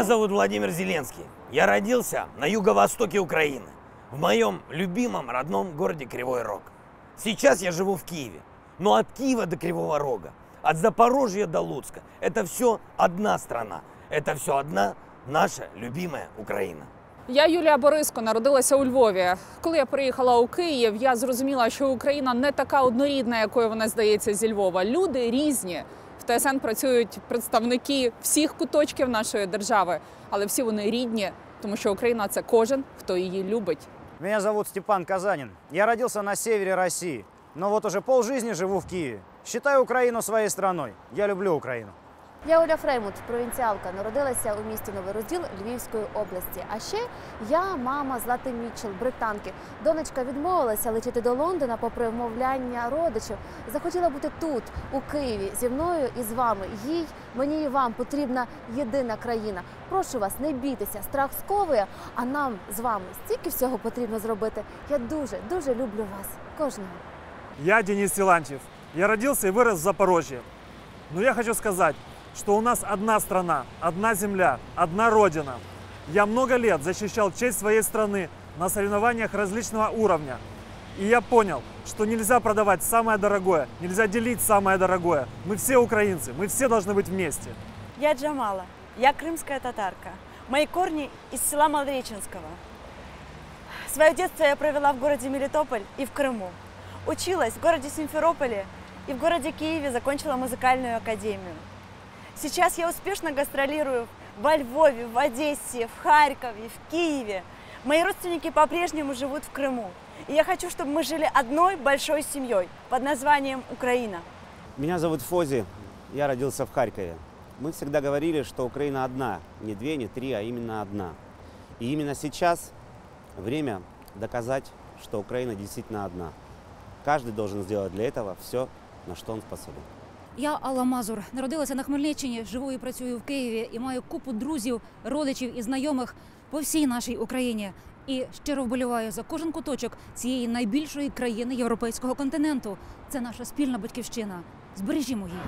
Меня зовут Владимир Зеленский. Я родился на юго-востоке Украины, в моем любимом родном городе Кривой Рог. Сейчас я живу в Киеве. Но от Киева до Кривого Рога, от Запорожья до Луцка, это все одна страна. Это все одна наша любимая Украина. Я Юлія Бориско народилася у Львові. Коли я приїхала у Київ, я зрозуміла, що Україна не така однорідна, якою вона здається зі Львова. Люди різні. В ТСН працюють представники всіх куточків нашої держави, але всі вони рідні, тому що Україна це кожен, хто її любить. Меня зовут Степан Казанин. Я родился на севере России, но вот уже полжизни живу в Киеве. Считаю Украину своей страной. Я люблю Украину. Я Оля Фреймут, провінціалка, народилася у місті Новий Розділ Львівської області. А ще я мама Злати Мітчел, британки. Донечка відмовилася летіти до Лондона попри вмовляння родичів. Захотіла бути тут, у Києві, зі мною і з вами. Їй, мені і вам потрібна єдина країна. Прошу вас, не бійтеся, страх сковує, а нам з вами стільки всього потрібно зробити. Я дуже, дуже люблю вас, кожного. Я Денис Силантьев. Я родился и вырос в Запорожье. Но я хочу сказать, что у нас одна страна, одна земля, одна родина. Я много лет защищал честь своей страны на соревнованиях различного уровня. И я понял, что нельзя продавать самое дорогое, нельзя делить самое дорогое. Мы все украинцы, мы все должны быть вместе. Я Джамала, я крымская татарка. Мои корни из села Малореченского. Свое детство я провела в городе Мелитополь и в Крыму. Училась в городе Симферополе и в городе Киеве закончила музыкальную академию. Сейчас я успешно гастролирую во Львове, в Одессе, в Харькове, в Киеве. Мои родственники по-прежнему живут в Крыму. И я хочу, чтобы мы жили одной большой семьей под названием Украина. Меня зовут Фози, я родился в Харькове. Мы всегда говорили, что Украина одна, не две, не три, а именно одна. И именно сейчас время доказать, что Украина действительно одна. Каждый должен сделать для этого все, на что он способен. Я Алла Мазур. Народилася на Хмельниччині, живу і працюю в Києві і маю купу друзів, родичів і знайомих по всій нашій Україні. І щиро вболіваю за кожен куточок цієї найбільшої країни європейського континенту. Це наша спільна батьківщина. Збережімо її.